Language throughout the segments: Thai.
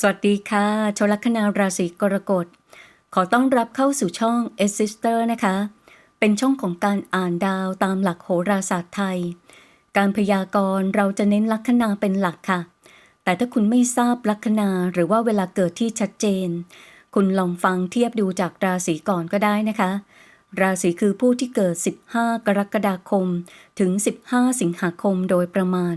สวัสดีค่ะชลัคนาราศีกรกฎ ขอต้อนรับเข้าสู่ช่อง e s s i s t e r นะคะ เป็นช่องของการอ่านดาวตามหลักโหราศาสตร์ไทย การพยากรณ์เราจะเน้นลัคนาเป็นหลักค่ะ แต่ถ้าคุณไม่ทราบลัคนาหรือว่าเวลาเกิดที่ชัดเจน คุณลองฟังเทียบดูจากราศีก่อนก็ได้นะคะ ราศีคือผู้ที่เกิด 15 กรกฎาคม ถึง 15 สิงหาคมโดยประมาณ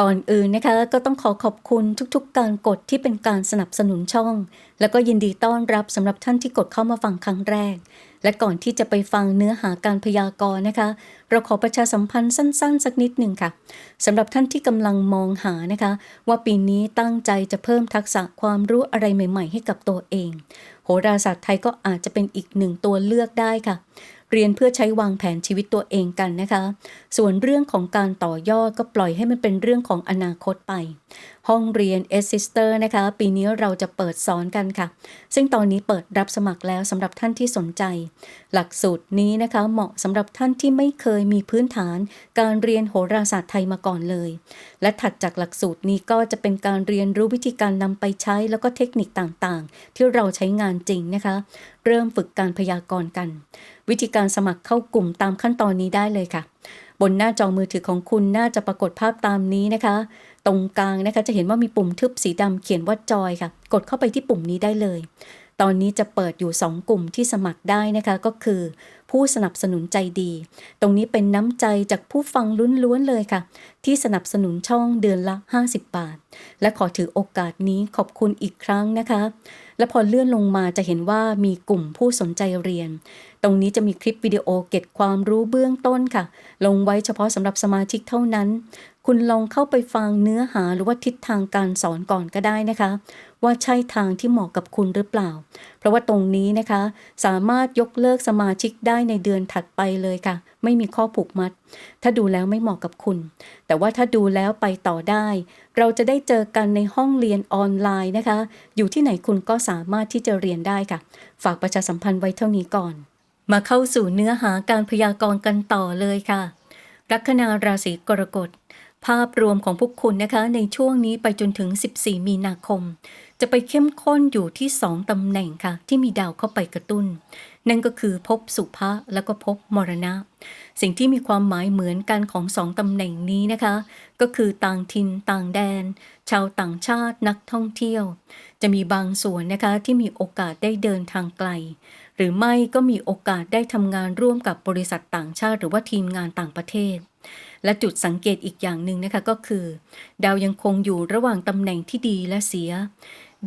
ก่อนอื่นนะคะก็ต้องขอขอบคุณทุกๆ การกดที่เป็นการสนับสนุนช่อง แล้วก็ยินดีต้อนรับสำหรับท่านที่กดเข้ามาฟังครั้งแรก และก่อนที่จะไปฟังเนื้อหาการพยากรณ์นะคะ เราขอประชาสัมพันธ์สั้น ๆ สักนิดหนึ่งค่ะสำหรับท่านที่กำลังมองหานะคะ ว่าปีนี้ตั้งใจจะเพิ่มทักษะความรู้อะไรใหม่ ๆ ให้กับตัวเอง โหราศาสตร์ไทยก็อาจจะเป็นอีกหนึ่งตัวเลือกได้ค่ะ เรียนเพื่อใช้วางแผนชีวิตตัวเองกันนะคะ ส่วนเรื่องของการต่อยอดก็ปล่อยให้มันเป็นเรื่องของอนาคตไป ห้องเรียน e s s i s t e r นะคะ ปีนี้เราจะเปิดสอนกันค่ะ ซึ่งตอนนี้เปิดรับสมัครแล้วสำหรับท่านที่สนใจ หลักสูตรนี้นะคะเหมาะสำหรับท่านที่ไม่เคยมีพื้นฐาน การเรียนโหราศาสตร์ไทยมาก่อนเลย และถัดจากหลักสูตรนี้ก็จะเป็นการเรียนรู้วิธีการนำไปใช้แล้วก็เทคนิคต่างๆ ที่เราใช้งานจริงนะคะ เริ่มฝึกการพยากรณ์กัน วิธีการสมัครเข้ากลุ่มตามขั้นตอนนี้ได้เลยค่ะ บนหน้าจอมือถือของคุณน่าจะปรากฏภาพตามนี้นะคะ ตรงกลางนะคะจะเห็นว่ามีปุ่มทึบสีดำเขียนว่าจอยค่ะ กดเข้าไปที่ปุ่มนี้ได้เลย ตอนนี้จะเปิดอยู่ 2 กลุ่มที่สมัครได้นะคะก็คือ ผู้สนับสนุนใจดี ตรงนี้เป็นน้ำใจจากผู้ฟังล้วนๆเลยค่ะ ที่สนับสนุนช่องเดือนละ 50 บาท และขอถือโอกาสนี้ขอบคุณอีกครั้งนะคะ และพอเลื่อนลงมาจะเห็นว่ามีกลุ่มผู้สนใจเรียน ตรงนี้จะมีคลิปวิดีโอเก็บความรู้เบื้องต้นค่ะ ลงไว้เฉพาะสำหรับสมาชิกเท่านั้น คุณลองเข้าไปฟังเนื้อหาหรือว่าทิศทางการสอนก่อนก็ได้นะคะ ว่าใช่ทางที่เหมาะกับคุณหรือเปล่า เพราะว่าตรงนี้นะคะ สามารถยกเลิกสมาชิกได้ในเดือนถัดไปเลยค่ะ ไม่มีข้อผูกมัด ถ้าดูแล้วไม่เหมาะกับคุณ แต่ว่าถ้าดูแล้วไปต่อได้ เราจะได้เจอกันในห้องเรียนออนไลน์นะคะ อยู่ที่ไหนคุณก็สามารถที่จะเรียนได้ค่ะ ฝากประชาสัมพันธ์ไว้เท่านี้ก่อน มาเข้าสู่เนื้อหาการพยากรณ์กันต่อเลยค่ะ ลัคนาราศีกรกฎ ภาพรวมของพวกคุณนะคะ ในช่วงนี้ไปจนถึง 14 มีนาคม จะไปเข้มข้นอยู่ที่ 2 ตำแหน่งค่ะ ที่มีดาวเข้าไปกระตุ้น นั่นก็คือภพสุภะแล้วก็ภพมรณะ สิ่งที่มีความหมายเหมือนกันของสองตำแหน่งนี้นะคะ ก็คือต่างถิ่นต่างแดน ชาวต่างชาตินักท่องเที่ยว จะมีบางส่วนนะคะที่มีโอกาสได้เดินทางไกล หรือไม่ก็มีโอกาสได้ทำงานร่วมกับบริษัทต่างชาติ หรือว่าทีมงานต่างประเทศ และจุดสังเกตอีกอย่างหนึ่งนะคะก็คือ ดาวยังคงอยู่ระหว่างตำแหน่งที่ดีและเสีย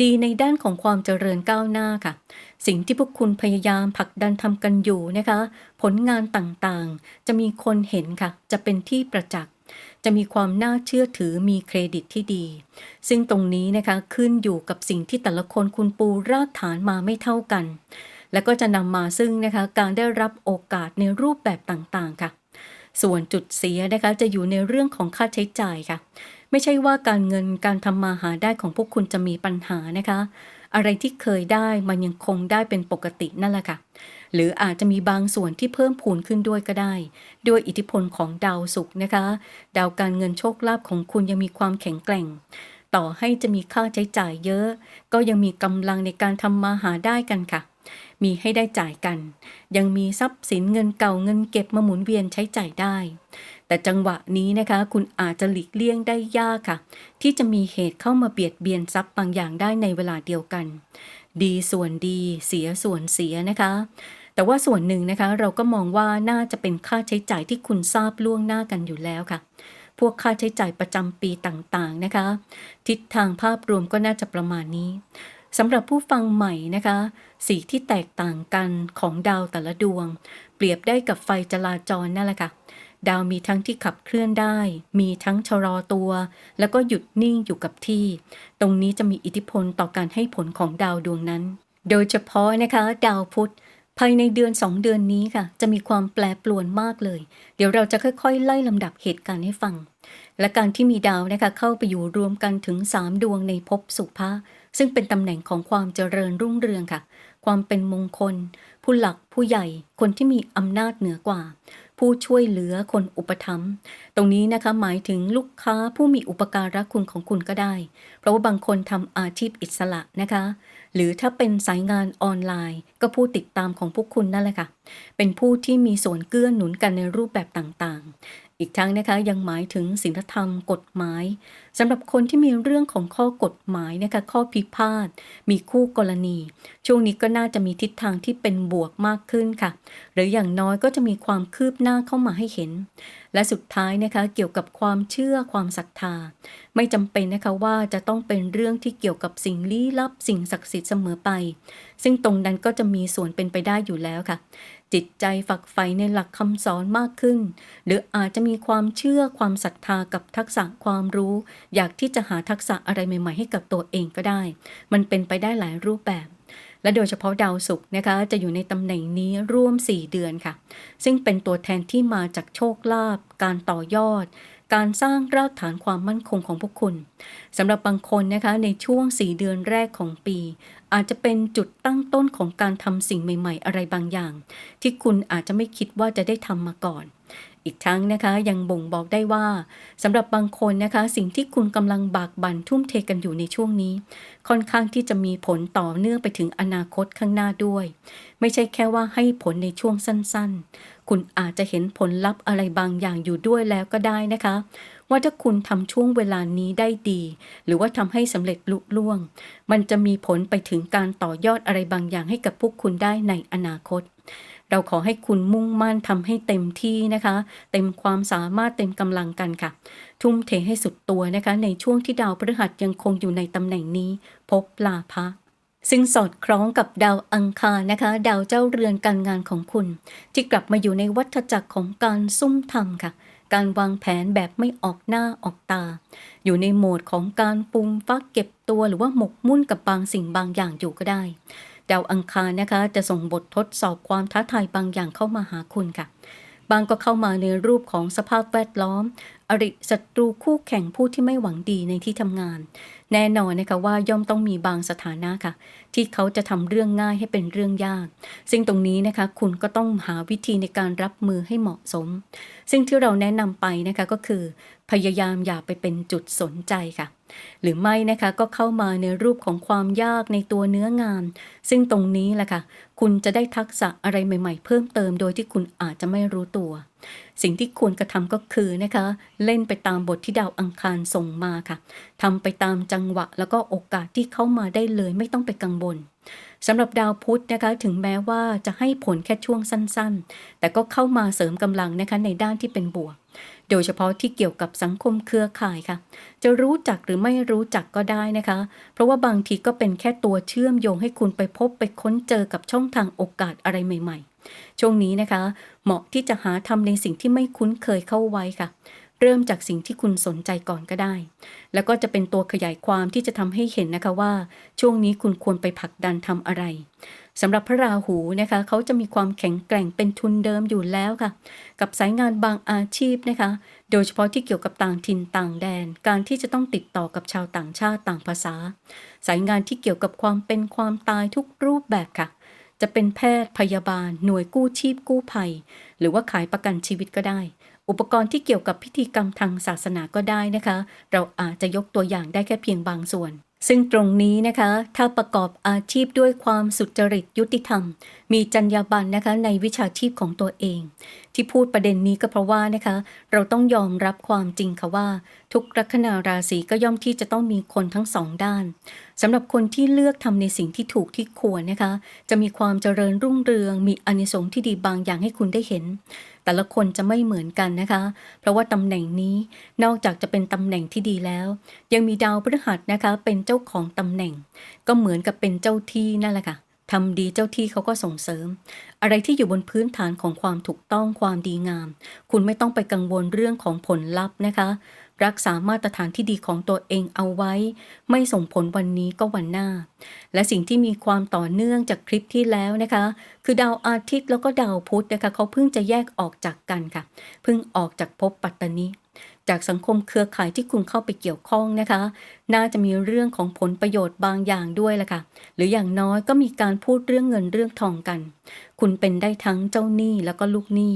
ดีในด้านของความเจริญก้าวหน้าค่ะ สิ่งที่พวกคุณพยายามผลักดันทำกันอยู่นะคะ ผลงานต่างๆ จะมีคนเห็นค่ะ จะเป็นที่ประจักษ์จะมีความน่าเชื่อถือมีเครดิตที่ดี ซึ่งตรงนี้นะคะขึ้นอยู่กับสิ่งที่แต่ละคนคุณปูรากฐานมาไม่เท่ากัน และก็จะนำมาซึ่งนะคะการได้รับโอกาสในรูปแบบต่างๆค่ะ ส่วนจุดเสียนะคะจะอยู่ในเรื่องของค่าใช้จ่ายค่ะ ไม่ใช่ว่าการเงินการทำมาหาได้ของพวกคุณจะมีปัญหานะคะ อะไรที่เคยได้มันยังคงได้เป็นปกตินั่นแหละค่ะ หรืออาจจะมีบางส่วนที่เพิ่มพูนขึ้นด้วยก็ได้ ด้วยอิทธิพลของดาวศุกร์นะคะ ดาวการเงินโชคลาภของคุณยังมีความแข็งแกร่งต่อให้จะมีค่าใช้จ่ายเยอะ ก็ยังมีกำลังในการทำมาหาได้กันค่ะ มีให้ได้จ่ายกัน ยังมีทรัพย์สินเงินเก่าเงินเก็บมาหมุนเวียนใช้จ่ายได้ แต่จังหวะนี้นะคะคุณอาจจะหลีกเลี่ยงได้ยากค่ะ ที่จะมีเหตุเข้ามาเบียดเบียนทรัพย์บางอย่างได้ในเวลาเดียวกัน ดีส่วนดี เสียส่วนเสียนะคะแต่ว่าส่วนหนึ่งนะคะเราก็มองว่าน่าจะเป็นค่าใช้จ่ายที่คุณทราบล่วงหน้ากันอยู่แล้วค่ะ พวกค่าใช้จ่ายประจำปีต่างๆนะคะ ทิศทางภาพรวมก็น่าจะประมาณนี้ สำหรับผู้ฟังใหม่นะคะ สีที่แตกต่างกันของดาวแต่ละดวง เปรียบได้กับไฟจราจรนั่นแหละค่ะ ดาวมีทั้งที่ขับเคลื่อนได้ มีทั้งชะลอตัว แล้วก็หยุดนิ่งอยู่กับที่ ตรงนี้จะมีอิทธิพลต่อการให้ผลของดาวดวงนั้น โดยเฉพาะนะคะ ดาวพุธภายในเดือน 2 เดือนนี้ค่ะ จะมีความแปรปรวนมากเลย เดี๋ยวเราจะค่อยๆ ไล่ลำดับเหตุการณ์ให้ฟัง และการที่มีดาวนะคะเข้าไปอยู่รวมกันถึง 3 ดวงในภพสุภะซึ่งเป็นตำแหน่งของความเจริญรุ่งเรืองค่ะ ความเป็นมงคล ผู้หลักผู้ใหญ่คนที่มีอำนาจเหนือกว่า ผู้ช่วยเหลือคนอุปถัมภ์ตรงนี้นะคะหมายถึงลูกค้าผู้มีอุปการะคุณของคุณก็ได้ เพราะว่าบางคนทำอาชีพอิสระนะคะ หรือถ้าเป็นสายงานออนไลน์ ก็ผู้ติดตามของพวกคุณนั่นแหละค่ะ เป็นผู้ที่มีส่วนเกื้อหนุนกันในรูปแบบต่างๆ อีกทั้งนะคะยังหมายถึงศีลธรรมกฎหมายสำหรับคนที่มีเรื่องของข้อกฎหมายนะคะข้อพิพาทมีคู่กรณี ช่วงนี้ก็น่าจะมีทิศทางที่เป็นบวกมากขึ้นค่ะ หรืออย่างน้อยก็จะมีความคืบหน้าเข้ามาให้เห็น และสุดท้ายนะคะเกี่ยวกับความเชื่อความศรัทธา ไม่จำเป็นนะคะว่าจะต้องเป็นเรื่องที่เกี่ยวกับสิ่งลี้ลับ สิ่งศักดิ์สิทธิ์เสมอไป ซึ่งตรงนั้นก็จะมีส่วนเป็นไปได้อยู่แล้วค่ะ จิตใจฝักใฝ่ในหลักคำสอนมากขึ้น หรืออาจจะมีความเชื่อความศรัทธากับทักษะความรู้ อยากที่จะหาทักษะอะไรใหม่ ๆ ให้กับตัวเองก็ได้ มันเป็นไปได้หลายรูปแบบและโดยเฉพาะดาวศุกร์นะคะจะอยู่ในตำแหน่งนี้ร่วม 4 เดือนค่ะ ซึ่งเป็นตัวแทนที่มาจากโชคลาภการต่อยอด การสร้างรากฐานความมั่นคงของพวกคุณสำหรับบางคนนะคะในช่วง 4 เดือนแรกของปี อาจจะเป็นจุดตั้งต้นของการทำสิ่งใหม่ ๆ อะไรบางอย่าง ที่คุณอาจจะไม่คิดว่าจะได้ทำมาก่อน อีกทั้งนะคะยังบ่งบอกได้ว่าสำหรับบางคนนะคะ สิ่งที่คุณกำลังบากบั่นทุ่มเทกันอยู่ในช่วงนี้ ค่อนข้างที่จะมีผลต่อเนื่องไปถึงอนาคตข้างหน้าด้วย ไม่ใช่แค่ว่าให้ผลในช่วงสั้นๆ คุณอาจจะเห็นผลลัพธ์อะไรบางอย่างอยู่ด้วยแล้วก็ได้นะคะ ว่าถ้าคุณทำช่วงเวลานี้ได้ดี หรือว่าทำให้สำเร็จลุล่วง มันจะมีผลไปถึงการต่อยอดอะไรบางอย่างให้กับพวกคุณได้ในอนาคต เราขอให้คุณมุ่งมั่นทำให้เต็มที่นะคะ เต็มความสามารถเต็มกำลังกันค่ะ ทุ่มเทให้สุดตัวนะคะ ในช่วงที่ดาวพฤหัสยังคงอยู่ในตำแหน่งนี้ พบลาภะซึ่งสอดคล้องกับดาวอังคารนะคะ ดาวเจ้าเรือนการงานของคุณ ที่กลับมาอยู่ในวัฏจักรของการซุ่มทำค่ะ การวางแผนแบบไม่ออกหน้าออกตา อยู่ในโหมดของการปุมฟักเก็บตัวหรือว่าหมกมุ่นกับบางสิ่งบางอย่างอยู่ก็ได้ ดาวอังคารนะคะจะส่งบททดสอบความท้าทายบางอย่างเข้ามาหาคุณค่ะ บางก็เข้ามาในรูปของสภาพแวดล้อม อริศัตรูคู่แข่งผู้ที่ไม่หวังดีในที่ทำงาน แน่นอนนะคะว่าย่อมต้องมีบางสถานะค่ะ ที่เขาจะทำเรื่องง่ายให้เป็นเรื่องยาก ซึ่งตรงนี้นะคะคุณก็ต้องหาวิธีในการรับมือให้เหมาะสม ซึ่งที่เราแนะนำไปนะคะก็คือ พยายามอย่าไปเป็นจุดสนใจค่ะ หรือไม่นะคะก็เข้ามาในรูปของความยากในตัวเนื้องาน ซึ่งตรงนี้แหละค่ะ คุณจะได้ทักษะอะไรใหม่ ๆ เพิ่มเติมโดยที่คุณอาจจะไม่รู้ตัว สิ่งที่ควรกระทำก็คือนะคะ เล่นไปตามบทที่ดาวอังคารส่งมาค่ะทำไปตามจังหวะแล้วก็โอกาสที่เข้ามาได้เลยไม่ต้องไปกังวลสำหรับดาวพุธนะคะถึงแม้ว่าจะให้ผลแค่ช่วงสั้นๆ แต่ก็เข้ามาเสริมกำลังนะคะในด้านที่เป็นบวก โดยเฉพาะที่เกี่ยวกับสังคมเครือข่ายค่ะ จะรู้จักหรือไม่รู้จักก็ได้นะคะ เพราะว่าบางทีก็เป็นแค่ตัวเชื่อมโยงให้คุณไปพบไปค้นเจอกับช่องทางโอกาสอะไรใหม่ ๆ ช่วงนี้นะคะ เหมาะที่จะหาทำในสิ่งที่ไม่คุ้นเคยเข้าไว้ค่ะเริ่มจากสิ่งที่คุณสนใจก่อนก็ได้ แล้วก็จะเป็นตัวขยายความที่จะทำให้เห็นนะคะว่า ช่วงนี้คุณควรไปผลักดันทำอะไร สำหรับพระราหูนะคะเขาจะมีความแข็งแกร่งเป็นทุนเดิมอยู่แล้วค่ะ กับสายงานบางอาชีพนะคะ โดยเฉพาะที่เกี่ยวกับต่างถิ่นต่างแดน การที่จะต้องติดต่อกับชาวต่างชาติต่างภาษา สายงานที่เกี่ยวกับความเป็นความตายทุกรูปแบบค่ะ จะเป็นแพทย์พยาบาล หน่วยกู้ชีพกู้ภัย หรือว่าขายประกันชีวิตก็ได้อุปกรณ์ที่เกี่ยวกับพิธีกรรมทางศาสนาก็ได้นะคะ เราอาจจะยกตัวอย่างได้แค่เพียงบางส่วน ซึ่งตรงนี้นะคะ ถ้าประกอบอาชีพด้วยความสุจริตยุติธรรม มีจรรยาบรรณนะคะในวิชาชีพของตัวเอง ที่พูดประเด็นนี้ก็เพราะว่านะคะ เราต้องยอมรับความจริงค่ะว่า ทุกลัคนาราศีก็ย่อมที่จะต้องมีคนทั้งสองด้าน สำหรับคนที่เลือกทำในสิ่งที่ถูกที่ควรนะคะ จะมีความเจริญรุ่งเรือง มีอานิสงส์ที่ดีบางอย่างให้คุณได้เห็น แต่ละคนจะไม่เหมือนกันนะคะ เพราะว่าตำแหน่งนี้นอกจากจะเป็นตำแหน่งที่ดีแล้ว ยังมีดาวพฤหัสนะคะ เป็นเจ้าของตำแหน่ง ก็เหมือนกับเป็นเจ้าที่นั่นแหละค่ะทำดีเจ้าที่เขาก็ส่งเสริม อะไรที่อยู่บนพื้นฐานของความถูกต้องความดีงาม คุณไม่ต้องไปกังวลเรื่องของผลลัพธ์นะคะ รักษามาตรฐานที่ดีของตัวเองเอาไว้ ไม่ส่งผลวันนี้ก็วันหน้า และสิ่งที่มีความต่อเนื่องจากคลิปที่แล้วนะคะ คือดาวอาทิตย์แล้วก็ดาวพุธนะคะเขาเพิ่งจะแยกออกจากกันค่ะ เพิ่งออกจากภพปัตตานีจากสังคมเครือข่ายที่คุณเข้าไปเกี่ยวข้องนะคะ น่าจะมีเรื่องของผลประโยชน์บางอย่างด้วยแหละค่ะ หรืออย่างน้อยก็มีการพูดเรื่องเงินเรื่องทองกัน คุณเป็นได้ทั้งเจ้าหนี้แล้วก็ลูกหนี้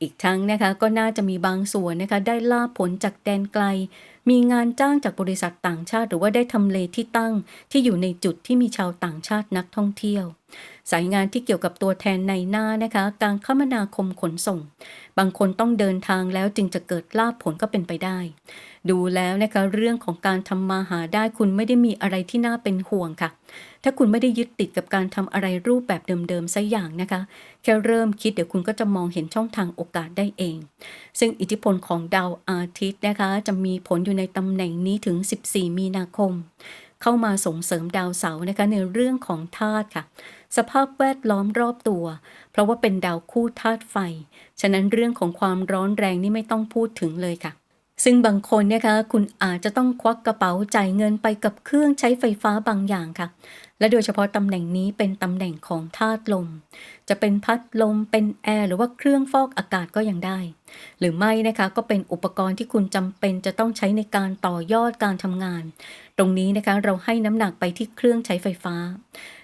อีกทั้งนะคะก็น่าจะมีบางส่วนนะคะได้ลาบผลจากแดนไกล มีงานจ้างจากบริษัทต่างชาติ หรือว่าได้ทำเลที่ตั้งที่อยู่ในจุดที่มีชาวต่างชาตินักท่องเที่ยว สายงานที่เกี่ยวกับตัวแทนในหน้านะคะการคมนาคมขนส่ง บางคนต้องเดินทางแล้วจึงจะเกิดลาบผลก็เป็นไปได้ ดูแล้วนะคะเรื่องของการทำมาหาได้คุณไม่ได้มีอะไรที่น่าเป็นห่วงค่ะ ถ้าคุณไม่ได้ยึดติดกับการทำอะไรรูปแบบเดิมๆสักอย่างนะคะ แค่เริ่มคิดเดี๋ยวคุณก็จะมองเห็นช่องทางโอกาสได้เอง ซึ่งอิทธิพลของดาวอาทิตย์นะคะ จะมีผลอยู่ในตำแหน่งนี้ถึง 14 มีนาคม เข้ามาส่งเสริมดาวเสาร์นะคะในเรื่องของธาตุค่ะ สภาพแวดล้อมรอบตัว เพราะว่าเป็นดาวคู่ธาตุไฟ ฉะนั้นเรื่องของความร้อนแรงนี่ไม่ต้องพูดถึงเลยค่ะ ซึ่งบางคนนะคะคุณอาจจะต้องควักกระเป๋าจ่ายเงินไปกับเครื่องใช้ไฟฟ้าบางอย่างค่ะ และโดยเฉพาะตำแหน่งนี้เป็นตำแหน่งของธาตุลม จะเป็นพัดลมเป็นแอร์หรือว่าเครื่องฟอกอากาศก็ยังได้ หรือไม่นะคะก็เป็นอุปกรณ์ที่คุณจำเป็นจะต้องใช้ในการต่อยอดการทำงาน ตรงนี้นะคะเราให้น้ำหนักไปที่เครื่องใช้ไฟฟ้า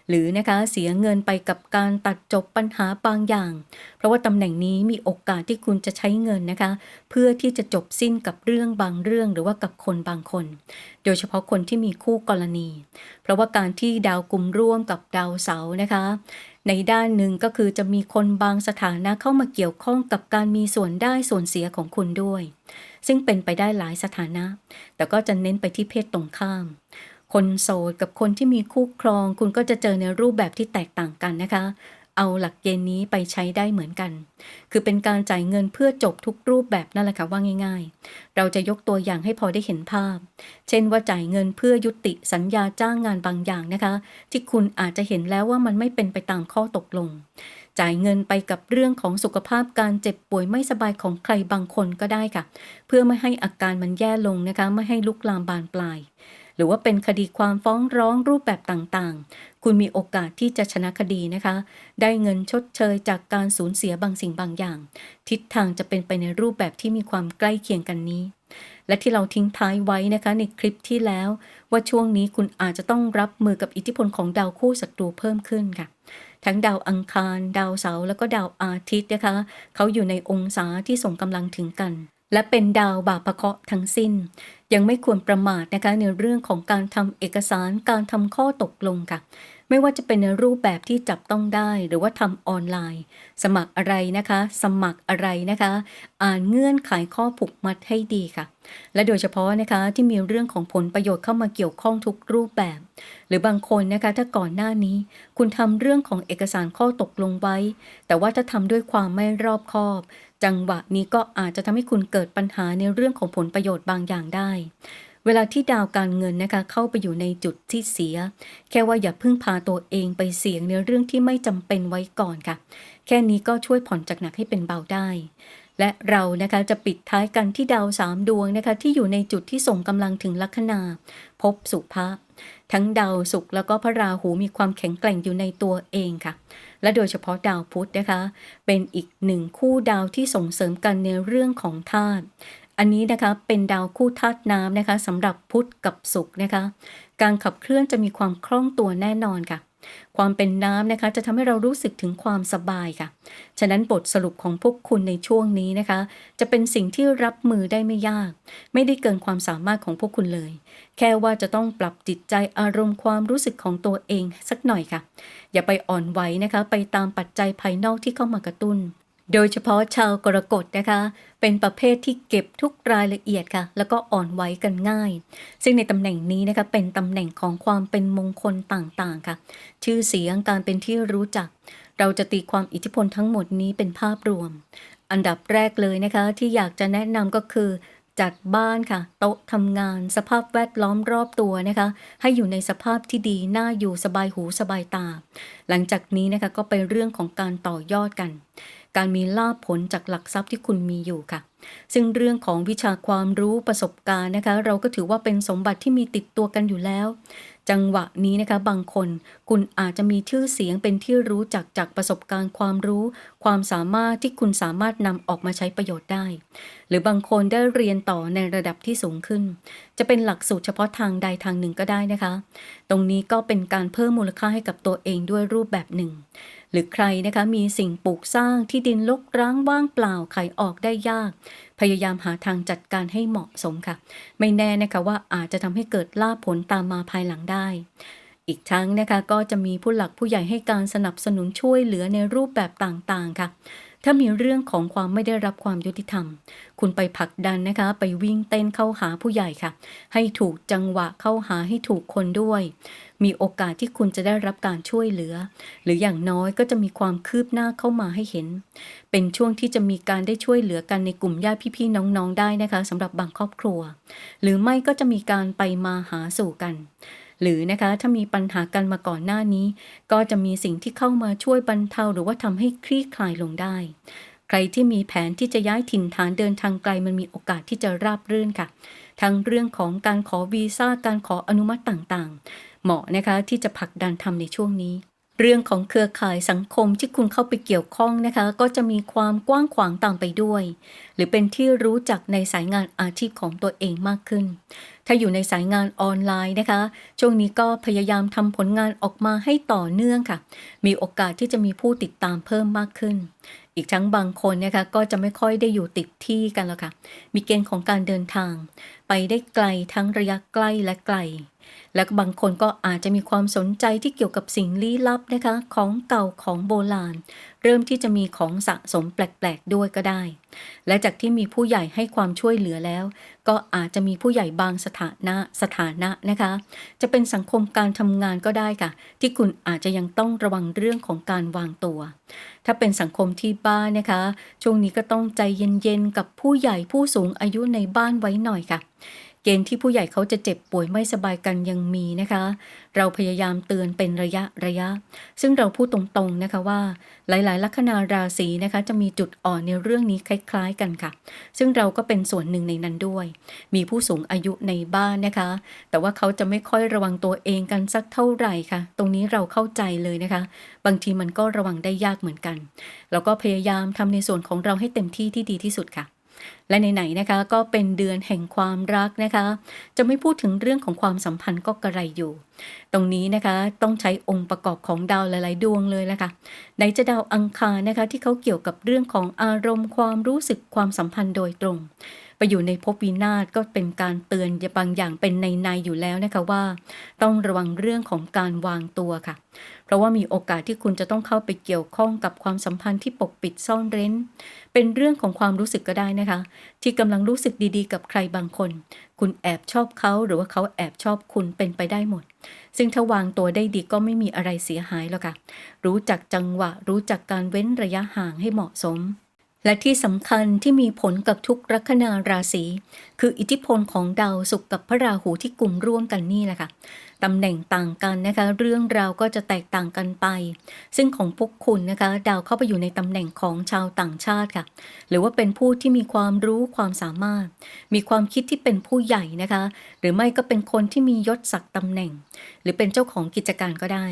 หรือนะคะเสียเงินไปกับการตัดจบปัญหาบางอย่าง เพราะว่าตำแหน่งนี้มีโอกาสที่คุณจะใช้เงินนะคะ เพื่อที่จะจบสิ้นกับเรื่องบางเรื่องหรือว่ากับคนบางคน โดยเฉพาะคนที่มีคู่กรณี เพราะว่าการที่ดาวกลุ่มร่วมกับดาวเสาร์นะคะในด้านหนึ่งก็คือจะมีคนบางสถานะเข้ามาเกี่ยวข้องกับการมีส่วนได้ส่วนเสียของคุณด้วย ซึ่งเป็นไปได้หลายสถานะ แต่ก็จะเน้นไปที่เพศตรงข้าม คนโสดกับคนที่มีคู่ครอง คุณก็จะเจอในรูปแบบที่แตกต่างกันนะคะ เอาหลักเกณฑ์นี้ไปใช้ได้เหมือนกัน คือเป็นการจ่ายเงินเพื่อจบทุกรูปแบบนั่นแหละค่ะว่าง่าย ๆ เราจะยกตัวอย่างให้พอได้เห็นภาพ เช่นว่าจ่ายเงินเพื่อยุติสัญญาจ้างงานบางอย่างนะคะ ที่คุณอาจจะเห็นแล้วว่ามันไม่เป็นไปตามข้อตกลง จ่ายเงินไปกับเรื่องของสุขภาพการเจ็บป่วยไม่สบายของใครบางคนก็ได้ค่ะ เพื่อไม่ให้อาการมันแย่ลงนะคะ ไม่ให้ลุกลามบานปลาย หรือว่าเป็นคดีความฟ้องร้องรูปแบบต่างๆ คุณมีโอกาสที่จะชนะคดีนะคะ ได้เงินชดเชยจากการสูญเสียบางสิ่งบางอย่าง ทิศทางจะเป็นไปในรูปแบบที่มีความใกล้เคียงกันนี้ และที่เราทิ้งท้ายไว้นะคะในคลิปที่แล้ว ว่าช่วงนี้คุณอาจจะต้องรับมือกับอิทธิพลของดาวคู่ศัตรูเพิ่มขึ้นค่ะทั้งดาวอังคาร ดาวเสาร์แล้วก็ดาวอาทิตย์นะคะ เขาอยู่ในองศาที่ส่งกำลังถึงกัน และเป็นดาวบาปะเคาะทั้งสิ้น ยังไม่ควรประมาทนะคะในเรื่องของการทำเอกสารการทำข้อตกลงค่ะ ไม่ว่าจะเป็นในรูปแบบที่จับต้องได้หรือว่าทำออนไลน์ สมัครอะไรนะคะ สมัครอะไรนะคะ อ่านเงื่อนไขข้อผูกมัดให้ดีค่ะ และโดยเฉพาะนะคะที่มีเรื่องของผลประโยชน์เข้ามาเกี่ยวข้องทุกรูปแบบ หรือบางคนนะคะถ้าก่อนหน้านี้ คุณทำเรื่องของเอกสารข้อตกลงไว้ แต่ว่าถ้าทำด้วยความไม่รอบคอบ จังหวะนี้ก็อาจจะทำให้คุณเกิดปัญหาในเรื่องของผลประโยชน์บางอย่างได้ เวลาที่ดาวการเงินนะคะเข้าไปอยู่ในจุดที่เสีย แค่ว่าอย่าพึ่งพาตัวเองไปเสี่ยงในเรื่องที่ไม่จำเป็นไว้ก่อนค่ะ แค่นี้ก็ช่วยผ่อนจากหนักให้เป็นเบาได้ และเรานะคะจะปิดท้ายกันที่ดาวสามดวงนะคะที่อยู่ในจุดที่ส่งกำลังถึงลัคนา พบสุภะทั้งดาวศุกร์แล้วก็พระราหูมีความแข็งแกร่งอยู่ในตัวเองค่ะ และโดยเฉพาะดาวพุธนะคะ เป็นอีกหนึ่งคู่ดาวที่ส่งเสริมกันในเรื่องของธาตุ อันนี้นะคะเป็นดาวคู่ธาตุน้ำนะคะสำหรับพุธกับศุกร์นะคะ การขับเคลื่อนจะมีความคล่องตัวแน่นอนค่ะ ความเป็นน้ำนะคะจะทำให้เรารู้สึกถึงความสบายค่ะ ฉะนั้นบทสรุปของพวกคุณในช่วงนี้นะคะ จะเป็นสิ่งที่รับมือได้ไม่ยาก ไม่ได้เกินความสามารถของพวกคุณเลย แค่ว่าจะต้องปรับจิตใจอารมณ์ความรู้สึกของตัวเองสักหน่อยค่ะ อย่าไปอ่อนไหวนะคะ ไปตามปัจจัยภายนอกที่เข้ามากระตุ้น โดยเฉพาะชาวกรกฎนะคะ เป็นประเภทที่เก็บทุกรายละเอียดค่ะ แล้วก็อ่อนไหวกันง่าย ซึ่งในตำแหน่งนี้นะคะเป็นตำแหน่งของความเป็นมงคลต่างๆค่ะ ชื่อเสียงการเป็นที่รู้จัก เราจะตีความอิทธิพลทั้งหมดนี้เป็นภาพรวม อันดับแรกเลยนะคะ ที่อยากจะแนะนำก็คือจัดบ้านค่ะ โต๊ะทำงาน สภาพแวดล้อมรอบตัวนะคะ ให้อยู่ในสภาพที่ดีน่าอยู่สบายหูสบายตา หลังจากนี้นะคะก็ไปเรื่องของการต่อยอดกัน การมีลาภผลจากหลักทรัพย์ที่คุณมีอยู่ค่ะ ซึ่งเรื่องของวิชาความรู้ประสบการณ์นะคะ เราก็ถือว่าเป็นสมบัติที่มีติดตัวกันอยู่แล้ว จังหวะนี้นะคะบางคนคุณอาจจะมีชื่อเสียงเป็นที่รู้จักจากประสบการณ์ความรู้ ความสามารถที่คุณสามารถนำออกมาใช้ประโยชน์ได้ หรือบางคนได้เรียนต่อในระดับที่สูงขึ้น จะเป็นหลักสูตรเฉพาะทางใดทางหนึ่งก็ได้นะคะ ตรงนี้ก็เป็นการเพิ่มมูลค่าให้กับตัวเองด้วยรูปแบบหนึ่ง หรือใครนะคะมีสิ่งปลูกสร้างที่ดินลกร้างว่างเปล่าขายออกได้ยาก พยายามหาทางจัดการให้เหมาะสมค่ะ ไม่แน่นะคะว่าอาจจะทำให้เกิดลาภผลตามมาภายหลังได้อีกทั้งนะคะก็จะมีผู้หลักผู้ใหญ่ให้การสนับสนุนช่วยเหลือในรูปแบบต่างๆค่ะ ถ้ามีเรื่องของความไม่ได้รับความยุติธรรม คุณไปผลักดันนะคะ ไปวิ่งเต้นเข้าหาผู้ใหญ่ค่ะ ให้ถูกจังหวะเข้าหาให้ถูกคนด้วย มีโอกาสที่คุณจะได้รับการช่วยเหลือ หรืออย่างน้อยก็จะมีความคืบหน้าเข้ามาให้เห็น เป็นช่วงที่จะมีการได้ช่วยเหลือกันในกลุ่มญาติพี่ๆน้องๆได้นะคะสำหรับบางครอบครัว หรือไม่ก็จะมีการไปมาหาสู่กัน หรือนะคะถ้ามีปัญหากันมาก่อนหน้านี้ ก็จะมีสิ่งที่เข้ามาช่วยบรรเทาหรือว่าทำให้คลี่คลายลงได้ ใครที่มีแผนที่จะย้ายถิ่นฐานเดินทางไกลมันมีโอกาสที่จะราบรื่นค่ะ ทั้งเรื่องของการขอวีซ่าการขออนุมัติต่างๆ เหมาะนะคะที่จะผลักดันทำในช่วงนี้ เรื่องของเครือข่ายสังคมที่คุณเข้าไปเกี่ยวข้องนะคะ ก็จะมีความกว้างขวางตามไปด้วย หรือเป็นที่รู้จักในสายงานอาชีพของตัวเองมากขึ้น ถ้าอยู่ในสายงานออนไลน์นะคะ ช่วงนี้ก็พยายามทำผลงานออกมาให้ต่อเนื่องค่ะ มีโอกาสที่จะมีผู้ติดตามเพิ่มมากขึ้น อีกทั้งบางคนนะคะก็จะไม่ค่อยได้อยู่ติดที่กันแล้วค่ะ มีเกณฑ์ของการเดินทาง ไปได้ไกลทั้งระยะใกล้และไกล และบางคนก็อาจจะมีความสนใจที่เกี่ยวกับสิ่งลี้ลับนะคะ ของเก่าของโบราณ เริ่มที่จะมีของสะสมแปลกๆด้วยก็ได้ และจากที่มีผู้ใหญ่ให้ความช่วยเหลือแล้ว ก็อาจจะมีผู้ใหญ่บางสถานะสถานะนะคะ จะเป็นสังคมการทำงานก็ได้ค่ะ ที่คุณอาจจะยังต้องระวังเรื่องของการวางตัว ถ้าเป็นสังคมที่บ้านนะคะ ช่วงนี้ก็ต้องใจเย็นๆกับผู้ใหญ่ผู้สูงอายุในบ้านไว้หน่อยค่ะ เกณฑ์ที่ผู้ใหญ่เขาจะเจ็บป่วยไม่สบายกันยังมีนะคะ เราพยายามเตือนเป็นระยะระยะ ซึ่งเราพูดตรงๆนะคะว่า หลายๆ ลัคนาราศีนะคะจะมีจุดอ่อนในเรื่องนี้คล้ายๆกันค่ะ ซึ่งเราก็เป็นส่วนหนึ่งในนั้นด้วย มีผู้สูงอายุในบ้านนะคะ แต่ว่าเขาจะไม่ค่อยระวังตัวเองกันสักเท่าไหร่ค่ะ ตรงนี้เราเข้าใจเลยนะคะ บางทีมันก็ระวังได้ยากเหมือนกันเราก็พยายามทำในส่วนของเราให้เต็มที่ที่ดีที่สุดค่ะ และไหนๆนะคะก็เป็นเดือนแห่งความรักนะคะ จะไม่พูดถึงเรื่องของความสัมพันธ์ก็กระไรอยู่ ตรงนี้นะคะต้องใช้องค์ประกอบของดาวหลาย ๆ ดวงเลยละค่ะไหนจะดาวอังคารนะคะที่เขาเกี่ยวกับเรื่องของอารมณ์ความรู้สึกความสัมพันธ์โดยตรง ไปอยู่ในภพวินาศก็เป็นการเตือนบางอย่างเป็นในในอยู่แล้วนะคะว่า ต้องระวังเรื่องของการวางตัวค่ะ เพราะว่ามีโอกาสที่คุณจะต้องเข้าไปเกี่ยวข้องกับความสัมพันธ์ที่ปกปิดซ่อนเร้น เป็นเรื่องของความรู้สึกก็ได้นะคะ ที่กำลังรู้สึกดีๆ กับใครบางคน คุณแอบชอบเขาหรือว่าเขาแอบชอบคุณเป็นไปได้หมด ซึ่งถ้าวางตัวได้ดีก็ไม่มีอะไรเสียหายหรอกค่ะ รู้จักจังหวะ รู้จักการเว้นระยะห่างให้เหมาะสม และที่สำคัญที่มีผลกับทุกลัคนาราศีคืออิทธิพลของดาวศุกร์กับพระราหูที่กลุ่มร่วมกันนี่แหละค่ะตำแหน่งต่างกันนะคะ เรื่องราวก็จะแตกต่างกันไป ซึ่งของพวกคุณนะคะ ดาวเข้าไปอยู่ในตำแหน่งของชาวต่างชาติค่ะ หรือว่าเป็นผู้ที่มีความรู้ความสามารถ มีความคิดที่เป็นผู้ใหญ่นะคะ หรือไม่ก็เป็นคนที่มียศศักดิ์ตำแหน่ง หรือเป็นเจ้าของกิจการก็ได้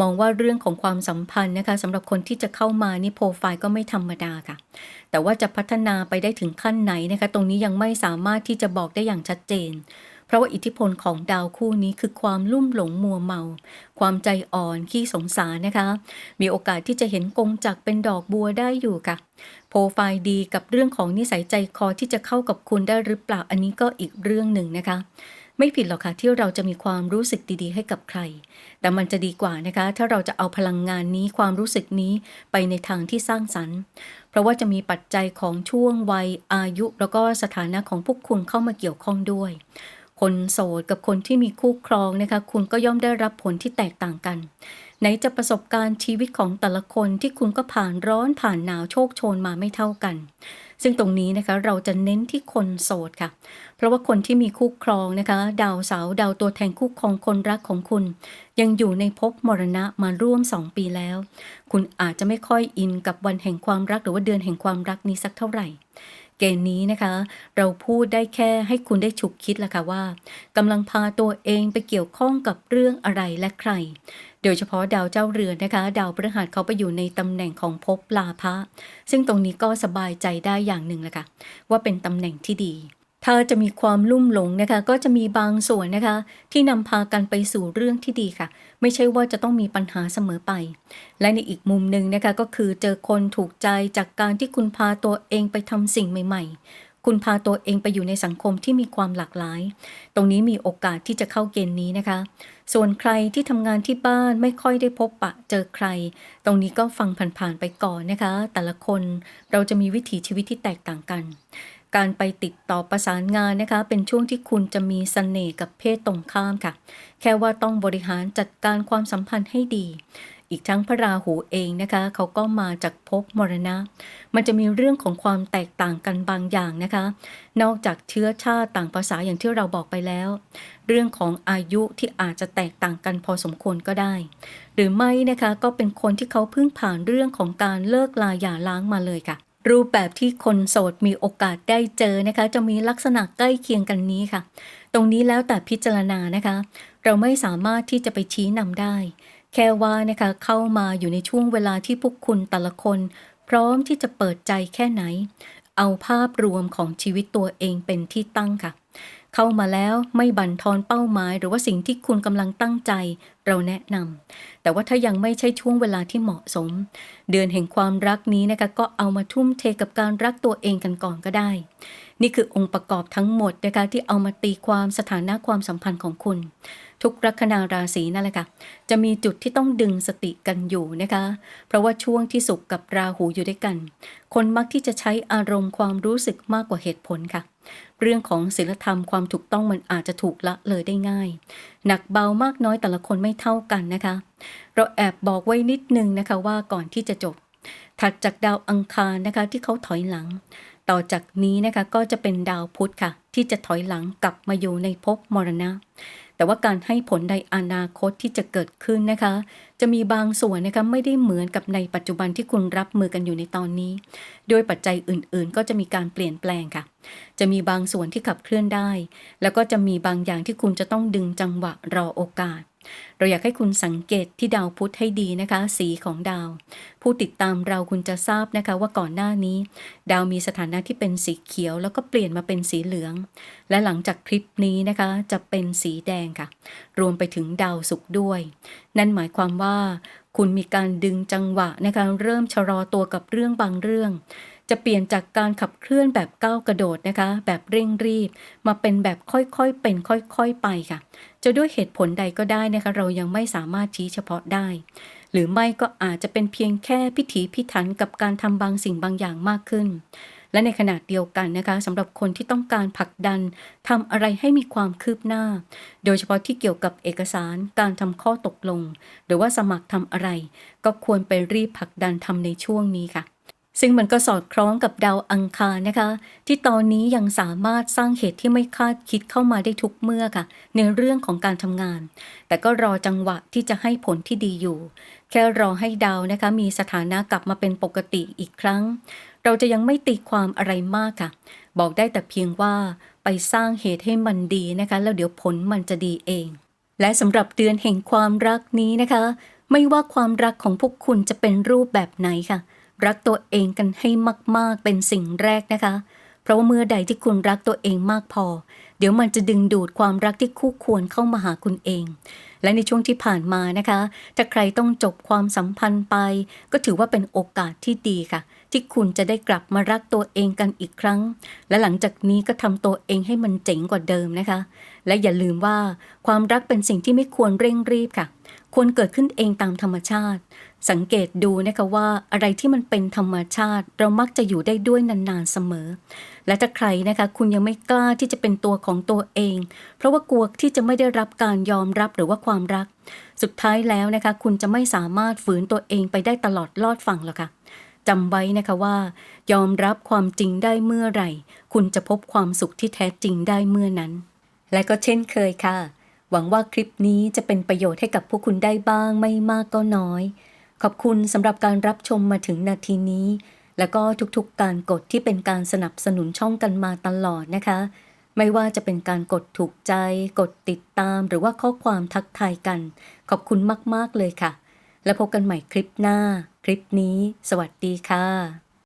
มองว่าเรื่องของความสัมพันธ์นะคะสำหรับคนที่จะเข้ามานี่โปรไฟล์ก็ไม่ธรรมดาค่ะ แต่ว่าจะพัฒนาไปได้ถึงขั้นไหนนะคะ ตรงนี้ยังไม่สามารถที่จะบอกได้อย่างชัดเจน ราะว่าอิทธิพลของดาวคู่นี้คือความลุ่มหลงมัวเมา ความใจอ่อนขี้สงสารนะคะ มีโอกาสที่จะเห็นกงจักเป็นดอกบัวได้อยู่ค่ะ โปรไฟล์ดีกับเรื่องของนิสัยใจคอที่จะเข้ากับคุณได้หรือเปล่าอันนี้ก็อีกเรื่องหนึ่งนะคะ ไม่ผิดหรอกค่ะที่เราจะมีความรู้สึกดีๆ ให้กับใคร แต่มันจะดีกว่านะคะ ถ้าเราจะเอาพลังงานนี้ความรู้สึกนี้ไปในทางที่สร้างสรรค์ เพราะว่าจะมีปัจจัยของช่วงวัยอายุ แล้วก็สถานะของพวกคุณเข้ามาเกี่ยวข้องด้วย คนโสดกับคนที่มีคู่ครองนะคะ คุณก็ย่อมได้รับผลที่แตกต่างกัน ไหนจะประสบการณ์ชีวิตของแต่ละคนที่คุณก็ผ่านร้อนผ่านหนาวโชคโชนมาไม่เท่ากัน ซึ่งตรงนี้นะคะเราจะเน้นที่คนโสดค่ะ เพราะว่าคนที่มีคู่ครองนะคะ ดาวเสาดาวตัวแทนคู่ครองคนรักของคุณ ยังอยู่ในภพมรณะมาร่วม 2 ปีแล้ว คุณอาจจะไม่ค่อยอินกับวันแห่งความรักหรือว่าเดือนแห่งความรักนี้สักเท่าไหร่ เกณฑ์นี้นะคะ เราพูดได้แค่ให้คุณได้ฉุกคิดละค่ะว่ากำลังพาตัวเองไปเกี่ยวข้องกับเรื่องอะไรและใคร โดยเฉพาะดาวเจ้าเรือนนะคะ ดาวพฤหัสเขาไปอยู่ในตำแหน่งของภพลาภะซึ่งตรงนี้ก็สบายใจได้อย่างหนึ่งละค่ะว่าเป็นตำแหน่งที่ดี ถ้าจะมีความลุ่มหลงนะคะ ก็จะมีบางส่วนนะคะ ที่นำพากันไปสู่เรื่องที่ดีค่ะ ไม่ใช่ว่าจะต้องมีปัญหาเสมอไป และในอีกมุมหนึ่งนะคะก็คือเจอคนถูกใจจากการที่คุณพาตัวเองไปทำสิ่งใหม่ ๆ คุณพาตัวเองไปอยู่ในสังคมที่มีความหลากหลาย ตรงนี้มีโอกาสที่จะเข้าเกณฑ์นี้นะคะ ส่วนใครที่ทำงานที่บ้านไม่ค่อยได้พบปะเจอใคร ตรงนี้ก็ฟังผ่านๆไปก่อนนะคะ แต่ละคนเราจะมีวิถีชีวิตที่แตกต่างกัน การไปติดต่อประสานงานนะคะ เป็นช่วงที่คุณจะมีเสน่ห์กับเพศตรงข้ามค่ะ แค่ว่าต้องบริหารจัดการความสัมพันธ์ให้ดี อีกทั้งพระราหูเองนะคะ เขาก็มาจากภพมรณะ มันจะมีเรื่องของความแตกต่างกันบางอย่างนะคะ นอกจากเชื้อชาติต่างภาษาอย่างที่เราบอกไปแล้ว เรื่องของอายุที่อาจจะแตกต่างกันพอสมควรก็ได้ หรือไม่นะคะก็เป็นคนที่เขาเพิ่งผ่านเรื่องของการเลิกลาหย่าร้างมาเลยค่ะ รูปแบบที่คนโสดมีโอกาสได้เจอนะคะ จะมีลักษณะใกล้เคียงกันนี้ค่ะ ตรงนี้แล้วแต่พิจารณานะคะ เราไม่สามารถที่จะไปชี้นำได้ แค่ว่านะคะเข้ามาอยู่ในช่วงเวลาที่พวกคุณแต่ละคน พร้อมที่จะเปิดใจแค่ไหน เอาภาพรวมของชีวิตตัวเองเป็นที่ตั้งค่ะ เข้ามาแล้วไม่บั่นทอนเป้าหมาย หรือว่าสิ่งที่คุณกำลังตั้งใจ เราแนะนำแต่ว่าถ้ายังไม่ใช่ช่วงเวลาที่เหมาะสม เดือนแห่งความรักนี้นะคะก็เอามาทุ่มเทกับการรักตัวเองกันก่อนก็ได้ นี่คือองค์ประกอบทั้งหมดนะคะที่เอามาตีความสถานะความสัมพันธ์ของคุณ ทุกลัคนาราศีนั่นแหละค่ะจะมีจุดที่ต้องดึงสติกันอยู่นะคะ เพราะว่าช่วงที่สุขกับราหูอยู่ด้วยกัน คนมักที่จะใช้อารมณ์ความรู้สึกมากกว่าเหตุผลค่ะ เรื่องของศีลธรรมความถูกต้องมันอาจจะถูกละเลยได้ง่าย หนักเบามากน้อยแต่ละคนไม่เท่ากันนะคะ เราแอบบอกไว้นิดนึงนะคะว่าก่อนที่จะจบ ถัดจากดาวอังคารนะคะที่เขาถอยหลัง ต่อจากนี้นะคะก็จะเป็นดาวพุธค่ะ ที่จะถอยหลังกลับมาอยู่ในภพมรณะ แต่ว่าการให้ผลในอนาคตที่จะเกิดขึ้นนะคะ จะมีบางส่วนนะคะไม่ได้เหมือนกับในปัจจุบันที่คุณรับมือกันอยู่ในตอนนี้ โดยปัจจัยอื่นๆ ก็จะมีการเปลี่ยนแปลงค่ะ จะมีบางส่วนที่ขับเคลื่อนได้ แล้วก็จะมีบางอย่างที่คุณจะต้องดึงจังหวะรอโอกาส เราอยากให้คุณสังเกตที่ดาวพุธให้ดีนะคะ สีของดาว ผู้ติดตามเราคุณจะทราบนะคะว่าก่อนหน้านี้ ดาวมีสถานะที่เป็นสีเขียว แล้วก็เปลี่ยนมาเป็นสีเหลือง และหลังจากคลิปนี้นะคะจะเป็นสีแดงค่ะ รวมไปถึงดาวศุกร์ด้วย นั่นหมายความว่า คุณมีการดึงจังหวะนะคะเริ่มชะลอตัวกับเรื่องบางเรื่อง จะเปลี่ยนจากการขับเคลื่อนแบบก้าวกระโดดนะคะ แบบเร่งรีบ มาเป็นแบบค่อยๆเป็นค่อยๆไปค่ะ จะด้วยเหตุผลใดก็ได้นะคะ เรายังไม่สามารถชี้เฉพาะได้ หรือไม่ก็อาจจะเป็นเพียงแค่พิถีพิถันกับการทำบางสิ่งบางอย่างมากขึ้น และในขณะเดียวกันนะคะสำหรับคนที่ต้องการผลักดันทำอะไรให้มีความคืบหน้า โดยเฉพาะที่เกี่ยวกับเอกสารการทำข้อตกลง หรือว่าสมัครทำอะไร ก็ควรไปรีบผลักดันทำในช่วงนี้ค่ะ ซึ่งมันก็สอดคล้องกับดาวอังคารนะคะ ที่ตอนนี้ยังสามารถสร้างเหตุที่ไม่คาดคิดเข้ามาได้ทุกเมื่อค่ะ ในเรื่องของการทำงาน แต่ก็รอจังหวะที่จะให้ผลที่ดีอยู่ แค่รอให้ดาวนะคะ มีสถานะกลับมาเป็นปกติอีกครั้ง เราจะยังไม่ตีความอะไรมากค่ะ บอกได้แต่เพียงว่าไปสร้างเหตุให้มันดีนะคะ แล้วเดี๋ยวผลมันจะดีเอง และสำหรับเดือนแห่งความรักนี้นะคะ ไม่ว่าความรักของพวกคุณจะเป็นรูปแบบไหนค่ะ รักตัวเองกันให้มาก ๆ เป็นสิ่งแรกนะคะ เพราะว่าเมื่อใดที่คุณรักตัวเองมากพอ เดี๋ยวมันจะดึงดูดความรักที่คู่ควรเข้ามาหาคุณเอง และในช่วงที่ผ่านมานะคะ ถ้าใครต้องจบความสัมพันธ์ไป ก็ถือว่าเป็นโอกาสที่ดีค่ะ ที่คุณจะได้กลับมารักตัวเองกันอีกครั้ง และหลังจากนี้ก็ทำตัวเองให้มันเจ๋งกว่าเดิมนะคะ และอย่าลืมว่าความรักเป็นสิ่งที่ไม่ควรเร่งรีบค่ะควรเกิดขึ้นเองตามธรรมชาติ สังเกตดูนะคะว่าอะไรที่มันเป็นธรรมชาติ เรามักจะอยู่ได้ด้วยนานๆเสมอ และถ้าใครนะคะคุณยังไม่กล้าที่จะเป็นตัวของตัวเอง เพราะว่ากลัวที่จะไม่ได้รับการยอมรับหรือว่าความรัก สุดท้ายแล้วนะคะคุณจะไม่สามารถฝืนตัวเองไปได้ตลอดลอดฝั่งหรอกค่ะจำไว้นะคะว่า ยอมรับความจริงได้เมื่อไหร่ คุณจะพบความสุขที่แท้จริงได้เมื่อนั้น และก็เช่นเคยค่ะ หวังว่าคลิปนี้จะเป็นประโยชน์ให้กับพวกคุณได้บ้างไม่มากก็น้อย ขอบคุณสำหรับการรับชมมาถึงนาทีนี้ และแล้วก็ทุกๆการกดที่เป็นการสนับสนุนช่องกันมาตลอดนะคะ ไม่ว่าจะเป็นการกดถูกใจ กดติดตามหรือว่าข้อความทักทายกัน ขอบคุณมากๆเลยค่ะ แล้วพบกันใหม่คลิปหน้า คลิปนี้ สวัสดีค่ะ